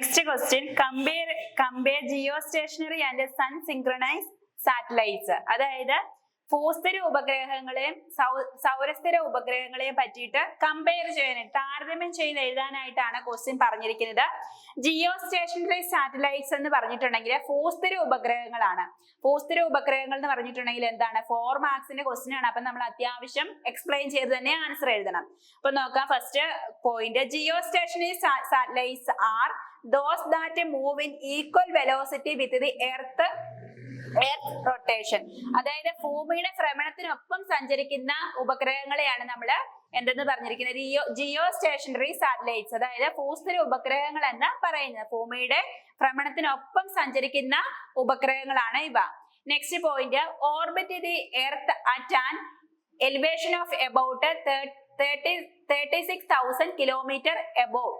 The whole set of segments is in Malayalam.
Next question compare compare geostationary and sun synchronise satellites അതായത് ഭൂസ്ഥിര ഉപഗ്രഹങ്ങളെയും സൗരസ്ഥിര ഉപഗ്രഹങ്ങളെയും പറ്റിയിട്ട് കമ്പയർ ചെയ്യാൻ താരതമ്യം ചെയ്ത് എഴുതാനായിട്ടാണ് ക്വസ്റ്റ്യൻ പറഞ്ഞിരിക്കുന്നത്. ജിയോ സ്റ്റേഷനറി സാറ്റലൈറ്റ്സ് എന്ന് പറഞ്ഞിട്ടുണ്ടെങ്കിൽ ഭൂസ്ഥിര ഉപഗ്രഹങ്ങളാണ്. ഭൂസ്ഥിര ഉപഗ്രഹങ്ങൾ എന്ന് പറഞ്ഞിട്ടുണ്ടെങ്കിൽ എന്താണ്? ഫോർ മാർക്സിന്റെ ക്വസ്റ്റ്യൻ ആണ്. അപ്പൊ നമ്മൾ അത്യാവശ്യം എക്സ്പ്ലെയിൻ ചെയ്ത് തന്നെ ആൻസർ എഴുതണം. അപ്പൊ നോക്കാം. First point geostationary satellites are those that move in equal velocity with the earth earth rotation അതായത് ഭൂമിയുടെ ഭ്രമണത്തിനൊപ്പം സഞ്ചരിക്കുന്ന ഉപഗ്രഹങ്ങളെയാണ് നമ്മൾ എന്തെന്ന് പറഞ്ഞിരിക്കുന്നത്? ജിയോ ജിയോ സ്റ്റേഷനറി സാറ്റലൈറ്റ്സ് അതായത് ഭൂസ്ഥിര ഉപഗ്രഹങ്ങൾ എന്ന് പറയുന്നത്. ഭൂമിയുടെ ഭ്രമണത്തിനൊപ്പം സഞ്ചരിക്കുന്ന ഉപഗ്രഹങ്ങളാണ് ഇവ. Next point orbit the earth at an elevation of about thirty thirty six thousand kilometre above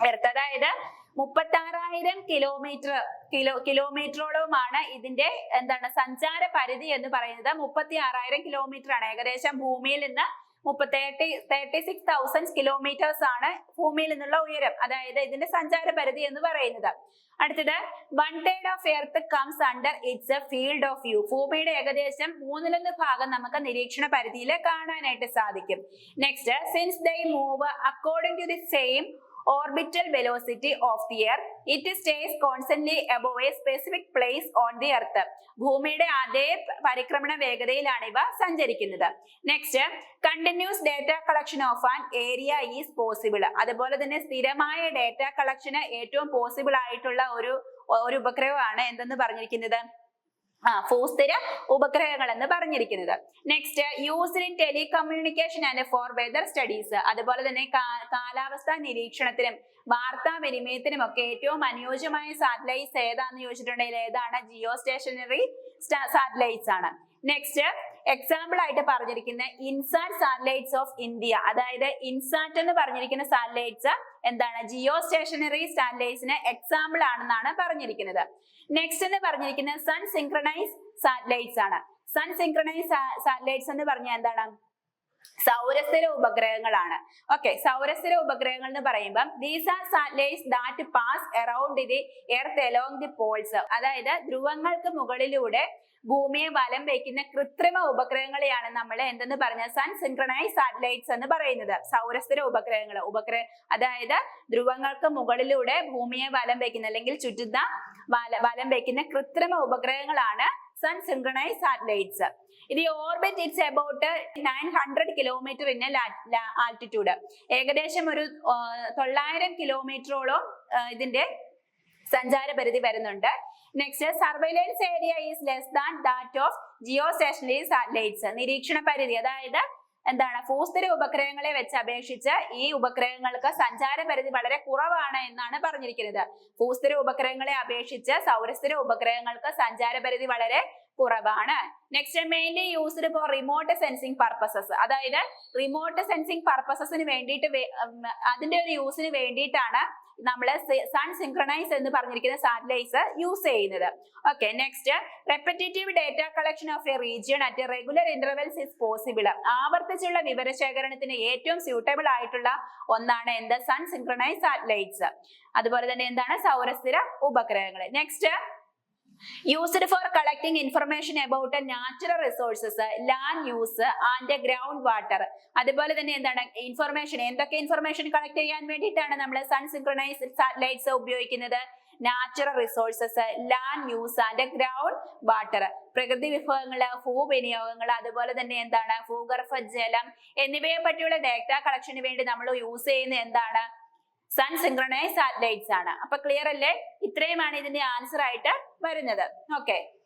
earth അതായത് മുപ്പത്തി ആറായിരം കിലോമീറ്റർ കിലോ കിലോമീറ്ററോളവുമാണ് ഇതിന്റെ എന്താണ് സഞ്ചാര പരിധി എന്ന് പറയുന്നത്. മുപ്പത്തി ആറായിരം കിലോമീറ്റർ ആണ്. ഏകദേശം ഭൂമിയിൽ നിന്ന് മുപ്പത്തേട്ടി തേർട്ടി സിക്സ് തൗസൻഡ് കിലോമീറ്റേഴ്സ് ആണ് ഭൂമിയിൽ നിന്നുള്ള ഉയരം. അതായത് ഇതിന്റെ സഞ്ചാര പരിധി എന്ന് പറയുന്നത്. അടുത്തത് one third of earth comes under its a field of view ഭൂമിയുടെ ഏകദേശം മൂന്നിലൊന്ന് ഭാഗം നമുക്ക് നിരീക്ഷണ പരിധിയിൽ കാണാനായിട്ട് സാധിക്കും. Next since they move according to the same orbital velocity of the earth. It stays constantly above a specific place on the earth. ഭൂമിയുടെ അതേ പരിക്രമണ വേഗതയിലാണ് ഇവ സഞ്ചരിക്കുന്നത്. Next continuous data collection of an area is possible അതുപോലെ തന്നെ സ്ഥിരമായ ഡേറ്റ കളക്ഷന് ഏറ്റവും പോസിബിൾ ആയിട്ടുള്ള ഒരു ഒരു ഉപഗ്രഹമാണ് എന്തെന്ന് പറഞ്ഞിരിക്കുന്നത്? ആ ഭൂസ്ഥിര ഉപഗ്രഹങ്ങൾ എന്ന് പറഞ്ഞിരിക്കുന്നത്. Next used in telecommunication and for weather studies അതുപോലെ തന്നെ കാലാവസ്ഥ കാലാവസ്ഥാ നിരീക്ഷണത്തിനും വാർത്താവിനിമയത്തിനും ഒക്കെ ഏറ്റവും അനുയോജ്യമായ സാറ്റലൈറ്റ്സ് ഏതാന്ന് ചോദിച്ചിട്ടുണ്ടെങ്കിൽ ഏതാണ്? ജിയോ സ്റ്റേഷനറി സാറ്റലൈറ്റ്സ് ആണ്. നെക്സ്റ്റ് എക്സാമ്പിൾ ആയിട്ട് പറഞ്ഞിരിക്കുന്ന ഇൻസാറ്റ് സാറ്റലൈറ്റ്സ് ഓഫ് ഇന്ത്യ അതായത് ഇൻസാറ്റ് എന്ന് പറഞ്ഞിരിക്കുന്ന സാറ്റലൈറ്റ്സ് എന്താണ്? ജിയോ സ്റ്റേഷനറി സാറ്റലൈറ്റ്സിന് എക്സാമ്പിൾ ആണെന്നാണ് പറഞ്ഞിരിക്കുന്നത്. നെക്സ്റ്റ് എന്ന് പറഞ്ഞിരിക്കുന്നത് സൺ സിൻക്രണൈസ് സാറ്റലൈറ്റ്സ് ആണ്. സൺ സിൻക്രണൈസ് സാറ്റലൈറ്റ്സ് എന്ന് പറഞ്ഞാൽ എന്താണ്? സൗരസ്ഥിര ഉപഗ്രഹങ്ങളാണ്. ഓക്കെ സൗരസ്ഥിര ഉപഗ്രഹങ്ങൾ എന്ന് പറയുമ്പോൾ these are satellites that pass around the earth along the poles അതായത് ധ്രുവങ്ങൾക്ക് മുകളിലൂടെ ഭൂമിയെ വലം വയ്ക്കുന്ന കൃത്രിമ ഉപഗ്രഹങ്ങളെയാണ് നമ്മൾ എന്തെന്ന് പറഞ്ഞ സൺ സിൻക്രണൈസ് സാറ്റലൈറ്റ്സ് എന്ന് പറയുന്നത്. സൗരസ്ഥിര ഉപഗ്രഹങ്ങൾ. ഉപഗ്രഹ അതായത് ധ്രുവങ്ങൾക്ക് മുകളിലൂടെ ഭൂമിയെ വലം വയ്ക്കുന്ന അല്ലെങ്കിൽ ചുറ്റുന്ന വല വയ്ക്കുന്ന കൃത്രിമ ഉപഗ്രഹങ്ങളാണ് sun synchronized satellites. Orbit it's about nine hundred kilometre in altitude ഏകദേശം ഒരു തൊള്ളായിരം കിലോമീറ്ററോളം ഇതിന്റെ സഞ്ചാര പരിധി വരുന്നുണ്ട്. Next surveillance area is less than that of geostationary satellites നിരീക്ഷണ പരിധി അതായത് എന്താണ് ഭൂസ്ഥിര ഉപഗ്രഹങ്ങളെ വെച്ച് അപേക്ഷിച്ച് ഈ ഉപഗ്രഹങ്ങൾക്ക് സഞ്ചാര പരിധി വളരെ കുറവാണ് എന്നാണ് പറഞ്ഞിരിക്കുന്നത്. ഭൂസ്ഥിര ഉപഗ്രഹങ്ങളെ അപേക്ഷിച്ച് സൗരസ്ഥിര ഉപഗ്രഹങ്ങൾക്ക് സഞ്ചാര പരിധി വളരെ കുറവാണ്. Next mainly used for remote sensing purposes അതായത് റിമോട്ട് സെൻസിങ് പർപ്പസസിന് വേണ്ടിയിട്ട് അതിന്റെ ഒരു യൂസിന് വേണ്ടിയിട്ടാണ് നമ്മൾ സൺ സിംക്രണൈസ് എന്ന് പറഞ്ഞിരിക്കുന്ന സാറ്റലൈറ്റ്സ് യൂസ് ചെയ്യുന്നത്. Okay next repetitive data collection of a region at regular intervals is possible ആവർത്തിച്ചുള്ള വിവരശേഖരണത്തിന് ഏറ്റവും സ്യൂട്ടബിൾ ആയിട്ടുള്ള ഒന്നാണ് എന്ത്? സൺ സിംക്രണൈസ് സാറ്റലൈറ്റ്സ് അതുപോലെ തന്നെ എന്താണ്? സൗരസ്ഥിര ഉപഗ്രഹങ്ങൾ. Next used for collecting information about natural resources land use and ground water അതുപോലെ തന്നെ എന്താണ്? ഇൻഫർമേഷൻ എന്തൊക്കെ ഇൻഫർമേഷൻ കളക്ട് ചെയ്യാൻ വേണ്ടിയിട്ടാണ് നമ്മൾ സൺ സിൻക്രണൈസ് സാറ്റലൈറ്റ്സ് ഉപയോഗിക്കുന്നത്? Natural resources land use and ground water പ്രകൃതി വിഭവങ്ങൾ ഭൂവിനിയോഗങ്ങൾ അതുപോലെ തന്നെ എന്താണ്? ഭൂഗർഭ ജലം എന്നിവയെ പറ്റിയുള്ള ഡേറ്റ കളക്ഷന് വേണ്ടി നമ്മൾ യൂസ് ചെയ്യുന്ന എന്താണ്? സൺ സിൻക്രണൈസ് സാറ്റലൈറ്റ്സ് ആണ്. അപ്പൊ ക്ലിയർ അല്ലേ? ഇത്രയുമാണ് ഇതിന്റെ ആൻസർ ആയിട്ട് വരുന്നത്. ഓക്കെ